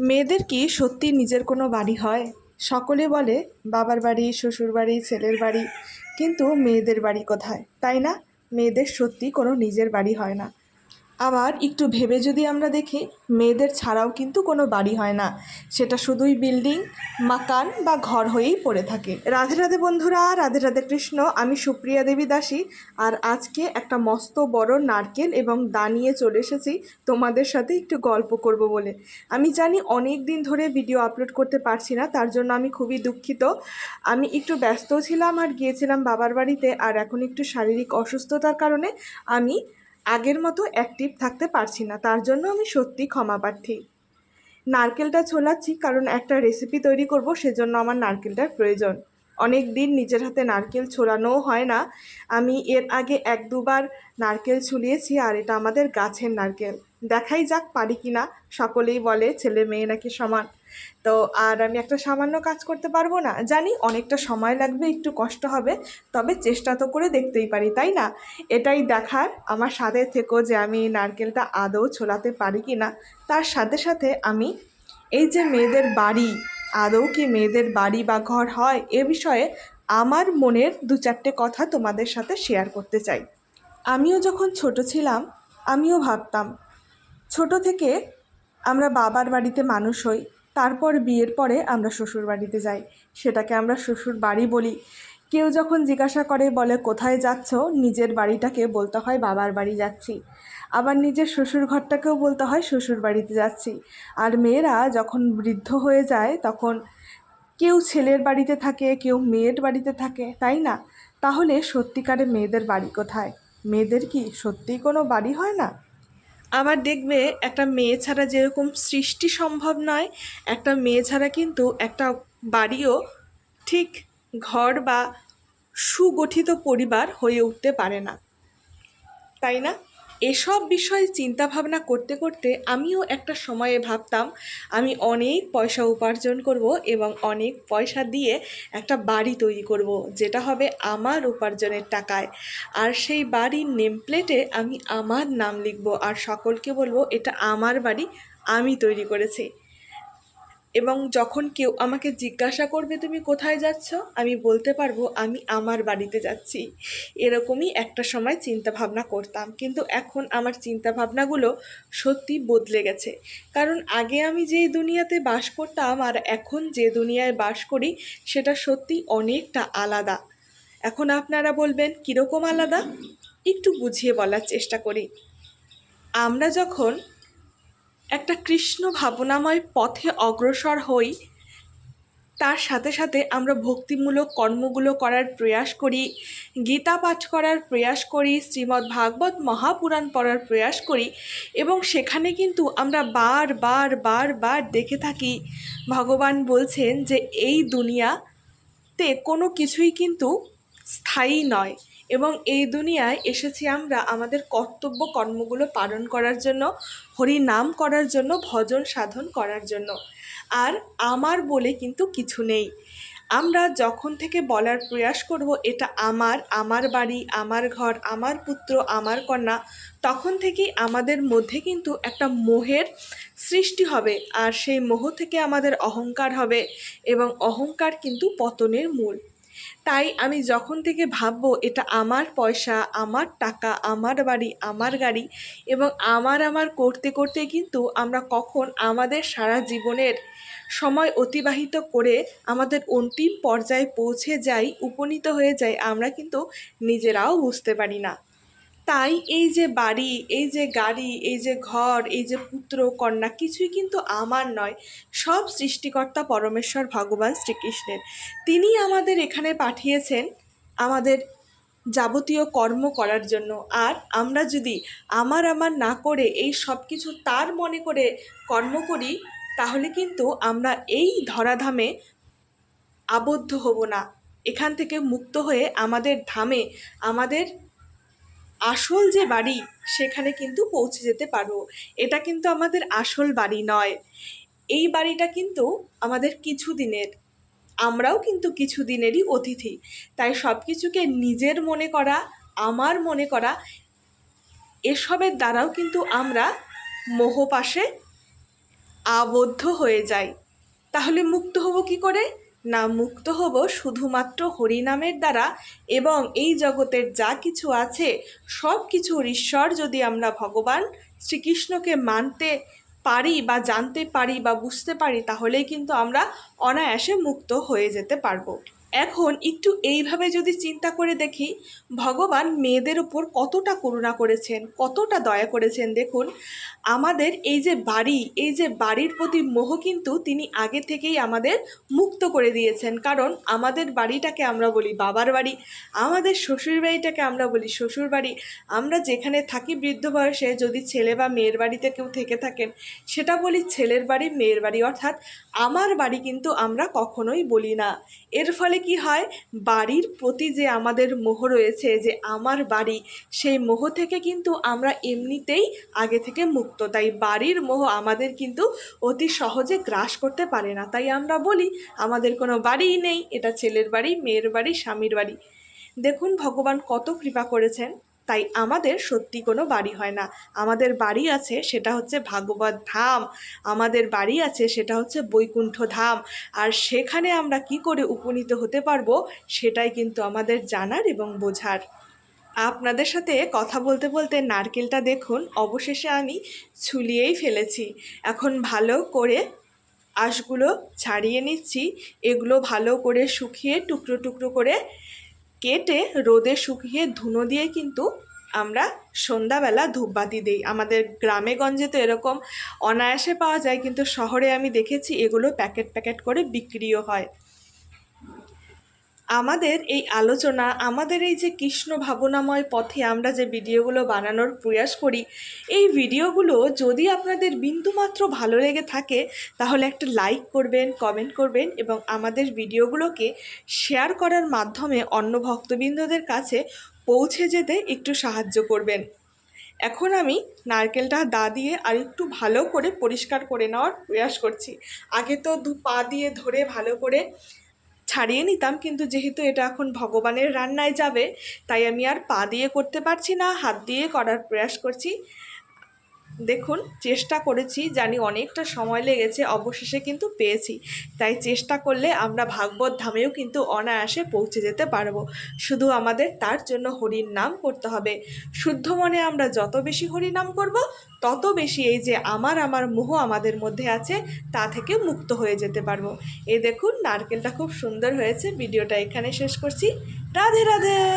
মেয়েদের কি সত্যি নিজের কোনো বাড়ি হয়? সকলে বলে, বাবার বাড়ি, শ্বশুর বাড়ি, ছেলের বাড়ি। কিন্তু মেয়েদের বাড়ি কোথায়? তাই না? মেয়েদের সত্যি কোনো নিজের বাড়ি হয় না। আবার একটু ভেবে যদি আমরা দেখি, মেয়েদের ছাড়াও কিন্তু কোনো বাড়ি হয় না। সেটা শুধুই বিল্ডিং, মাকান বা ঘর হয়েই পড়ে থাকে। রাধে রাধে বন্ধুরা, রাধে রাধে কৃষ্ণ, আমি সুপ্রিয়া দেবী দাসী। আর আজকে একটা মস্ত বড় নারকেল এবং দা নিয়ে চলে এসেছি তোমাদের সাথে একটু গল্প করব বলে। আমি জানি অনেক দিন ধরে ভিডিও আপলোড করতে পারছি না, তার জন্য আমি খুবই দুঃখিত। আমি একটু ব্যস্ত ছিলাম আর গিয়েছিলাম বাবার বাড়িতে, আর এখন একটু শারীরিক অসুস্থতার কারণে আমি আগের মতো অ্যাক্টিভ থাকতে পারছি না, তার জন্য আমি সত্যি ক্ষমা প্রার্থী। নারকেলটা ছোলাচ্ছি কারণ একটা রেসিপি তৈরি করব, সেজন্য আমার নারকেলটার প্রয়োজন। অনেক দিন নিজের হাতে নারকেল ছোলানোও হয় না। আমি এর আগে এক দুবার নারকেল ছুলিয়েছি আর এটা আমাদের গাছের নারকেল। দেখাই যাক পারি কি না, সকলেই বলে ছেলে মেয়ে নাকি সমান। তো আর আমি একটা সামান্য কাজ করতে পারব না। জানি অনেকটা সময় লাগবে, একটু কষ্ট হবে, তবে চেষ্টা তো করে দেখতেই পারি, তাই না? এটাই দেখার আমার সাথে থেকেও যে আমি নারকেলটা আদৌ ছোলাতে পারি কি না। তার সাথে সাথে আমি এই যে মেয়েদের বাড়ি আদৌ কি মেয়েদের বাড়ি বা ঘর হয়? এ বিষয়ে আমার মনের দু চারটে কথা তোমাদের সাথে শেয়ার করতে চাই। আমিও যখন ছোট ছিলাম, আমিও ভাবতাম, ছোট থেকে আমরা বাবার বাড়িতে মানুষ হই, তারপর বিয়ের পরে আমরা শ্বশুর বাড়িতে যাই। সেটাকে আমরা শ্বশুর বাড়ি বলি। কেউ যখন জিজ্ঞাসা করে, বলে, কোথায় যাচ্ছ? নিজের বাড়িটাকে বলতে হয়, বাবার বাড়ি যাচ্ছি। আবার নিজের শ্বশুর ঘরটাকেও বলতে হয়, শ্বশুর বাড়িতে যাচ্ছি। আর মেয়েরা যখন বৃদ্ধ হয়ে যায়, তখন কেউ ছেলের বাড়িতে থাকে, কেউ মেয়ের বাড়িতে থাকে, তাই না? তাহলে সত্যিকারে মেয়েদের বাড়ি কোথায়? মেয়েদের কি সত্যিই কোনো বাড়ি হয় না? আবার দেখবে, একটা মেয়ে ছাড়া যেরকম সৃষ্টি সম্ভব নয়, একটা মেয়ে ছাড়া কিন্তু একটা বাড়িও ঠিক ঘর বা সুগঠিত পরিবার হয়ে উঠতে পারে না। তাই না? এসব বিষয়ে চিন্তা ভাবনা করতে করতে আমিও একটা সময়ে ভাবতাম, আমি অনেক পয়সা উপার্জন করব এবং অনেক পয়সা দিয়ে একটা বাড়ি তৈরি করব, যেটা হবে আমার উপার্জনের টাকায়। আর সেই বাড়ির নেম প্লেটে আমি আমার নাম লিখব আর সকলকে বলব, এটা আমার বাড়ি, আমি তৈরি করেছি। এবং যখন কেউ আমাকে জিজ্ঞাসা করবে, তুমি কোথায় যাচ্ছ? আমি বলতে পারব, আমি আমার বাড়িতে যাচ্ছি। এরকমই একটা সময় চিন্তা ভাবনা করতাম। কিন্তু এখন আমার চিন্তা ভাবনাগুলো সত্যি বদলে গেছে। কারণ আগে আমি যে দুনিয়াতে বাস করতাম আর এখন যে দুনিয়ায় বাস করি, সেটা সত্যি অনেকটা আলাদা। এখন আপনারা বলবেন, কীরকম আলাদা? একটু বুঝিয়ে বলার চেষ্টা করি। আমরা যখন একটা কৃষ্ণ ভাবনাময় পথে অগ্রসর হই, তার সাথে সাথে আমরা ভক্তিমূলক কর্মগুলো করার প্রয়াস করি, গীতা পাঠ করার প্রয়াস করি, শ্রীমদ্ ভাগবত মহাপুরাণ পড়ার প্রয়াস করি এবং সেখানে কিন্তু আমরা বার বার বার বার দেখে থাকি। ভগবান বলছেন যে এই দুনিয়াতে কোনো কিছুই কিন্তু স্থায়ী নয়। এবং এই দুনিয়ায় এসেছি আমরা আমাদের কর্তব্য কর্মগুলো পালন করার জন্য হরি নাম করার জন্য, ভজন সাধন করার জন্য। আর আমার বলে কিন্তু কিছু নেই। আমরা যখন থেকে বলার প্রয়াস করব, এটা আমার আমার বাড়ি, আমার ঘর, আমার পুত্র, আমার কন্যা, তখন থেকেই আমাদের মধ্যে কিন্তু একটা মোহের সৃষ্টি হবে। আর সেই মোহ থেকে আমাদের অহংকার হবে এবং অহংকার কিন্তু পতনের মূল। তাই আমি যখন থেকে ভাববো এটা আমার পয়সা, আমার টাকা, আমার বাড়ি, আমার গাড়ি এবং আমার আমার করতে করতে কিন্তু আমরা কখন আমাদের সারা জীবনের সময় অতিবাহিত করে আমাদের অন্তিম পর্যায়ে পৌঁছে যাই, উপনীত হয়ে যাই, আমরা কিন্তু নিজেরাও বুঝতে পারি না। তাই এই যে বাড়ি, এই যে গাড়ি, এই যে ঘর, এই যে পুত্র, কন্যা কিছুই কিন্তু আমার নয়। সব সৃষ্টিকর্তা পরমেশ্বর ভগবান শ্রীকৃষ্ণের। তিনি আমাদের এখানে পাঠিয়েছেন আমাদের যাবতীয় কর্ম করার জন্য। আর আমরা যদি আমার আমার না করে এই সব কিছু তার মনে করে কর্ম করি, তাহলে কিন্তু আমরা এই ধরাধামে আবদ্ধ হব না। এখান থেকে মুক্ত হয়ে আমাদের ধামে, আমাদের আসল যে বাড়ি, সেখানে কিন্তু পৌঁছে যেতে পারব এটা কিন্তু আমাদের আসল বাড়ি নয়। এই বাড়িটা কিন্তু আমাদের কিছু দিনের, আমরাও কিন্তু কিছু দিনেরই অতিথি। তাই সব কিছুকে নিজের মনে করা, আমার মনে করা, এসবের দ্বারাও কিন্তু আমরা মোহপাশে আবদ্ধ হয়ে যাই। তাহলে মুক্ত হব কি করে? না মুক্ত হব শুধুমাত্র হরিনামের দ্বারা এবং এই জগতের যা কিছু আছে, সব কিছুর ঈশ্বর যদি আমরা ভগবান শ্রীকৃষ্ণকে মানতে পারি বা জানতে পারি বা বুঝতে পারি, তাহলেই কিন্তু আমরা অনায়াসে মুক্ত হয়ে যেতে পারব। এখন একটু এইভাবে যদি চিন্তা করে দেখি, ভগবান মেয়েদের উপর কতটা করুণা করেছেন, কতটা দয়া করেছেন দেখুন। আমাদের এই যে বাড়ি, এই যে বাড়ির প্রতি মোহ কিন্তু তিনি আগে থেকেই আমাদের মুক্ত করে দিয়েছেন। কারণ আমাদের বাড়িটাকে আমরা বলি বাবার বাড়ি, আমাদের শ্বশুর বাড়িটাকে আমরা বলি শ্বশুর বাড়ি। আমরা যেখানে থাকি বৃদ্ধ বয়সে যদি ছেলে বা মেয়ের বাড়িতে কেউ থেকে থাকেন, সেটা বলি ছেলের বাড়ি, মেয়ের বাড়ি। অর্থাৎ আমার বাড়ি কিন্তু আমরা কখনোই বলি না। এর ফলে কি হয়? বাড়ির প্রতি যে আমাদের মোহ রয়েছে, যে আমার বাড়ি, সেই মোহ থেকে কিন্তু আমরা এমনিতেই আগে থেকে মুক্ত। তাই বাড়ির মোহ আমাদের কিন্তু অতি সহজে গ্রাস করতে পারে না। তাই আমরা বলি, আমাদের কোনো বাড়িই নেই। এটা ছেলের বাড়ি, মেয়ের বাড়ি, স্বামীর বাড়ি। দেখুন, ভগবান কত কৃপা করেছেন। তাই আমাদের সত্যি কোনো বাড়ি হয় না। আমাদের বাড়ি আছে সেটা হচ্ছে ভাগবত ধাম। আমাদের বাড়ি আছে সেটা হচ্ছে বৈকুণ্ঠ ধাম। আর সেখানে আমরা কি করে উপনীত হতে পারব সেটাই কিন্তু আমাদের জানার এবং বোঝার। আপনাদের সাথে কথা বলতে বলতে নারকেলটা দেখুন, অবশেষে আমি ছুলিয়েই ফেলেছি। এখন ভালো করে আঁশগুলো ছাড়িয়ে নিচ্ছি। এগুলো ভালো করে শুকিয়ে টুকরো টুকরো করে কেটে রোদে শুকিয়ে ধুনো দিয়ে কিন্তু আমরা সন্ধ্যাবেলা ধূপবাতি দিই। আমাদের গ্রামে গঞ্জে তো এরকম অনায়াসে পাওয়া যায়, কিন্তু শহরে আমি দেখেছি এগুলো প্যাকেট প্যাকেট করে বিক্রিও হয়। আমাদের এই আলোচনা, আমাদের এই যে কৃষ্ণ ভাবনাময় পথে আমরা যে ভিডিওগুলো বানানোর প্রয়াস করি, এই ভিডিওগুলো যদি আপনাদের বিন্দুমাত্র ভালো লেগে থাকে, তাহলে একটা লাইক করবেন কমেন্ট করবেন এবং আমাদের ভিডিওগুলোকে শেয়ার করার মাধ্যমে অন্য ভক্তবৃন্দদের কাছে পৌঁছে যেতে একটু সাহায্য করবেন। এখন আমি নারকেলটা দা দিয়ে আর একটু ভালো করে পরিষ্কার করে নেওয়ার প্রয়াস করছি। আগে তো দু পা দিয়ে ধরে ভালো করে ছাড়িয়ে নিতাম, কিন্তু যেহেতু এটা এখন ভগবানের রান্নায় যাবে, তাই আমি আর পা দিয়ে করতে পারছি না, হাত দিয়ে করার প্রয়াস করছি। দেখুন, চেষ্টা করেছি, জানি অনেকটা সময় লেগেছে, অবশেষে কিন্তু পেয়েছি। তাই চেষ্টা করলে আমরা ভাগবত ধামেও কিন্তু অনায়াসে পৌঁছে যেতে পারব। শুধু আমাদের তার জন্য হরির নাম করতে হবে। শুদ্ধ মনে আমরা যত বেশি হরি নাম করব, তত বেশি এই যে আমার আমার মোহ আমাদের মধ্যে আছে, তা থেকে মুক্ত হয়ে যেতে পারব। এই দেখুন, নারকেলটা খুব সুন্দর হয়েছে। ভিডিওটা এখানে শেষ করছি। রাধে রাধে!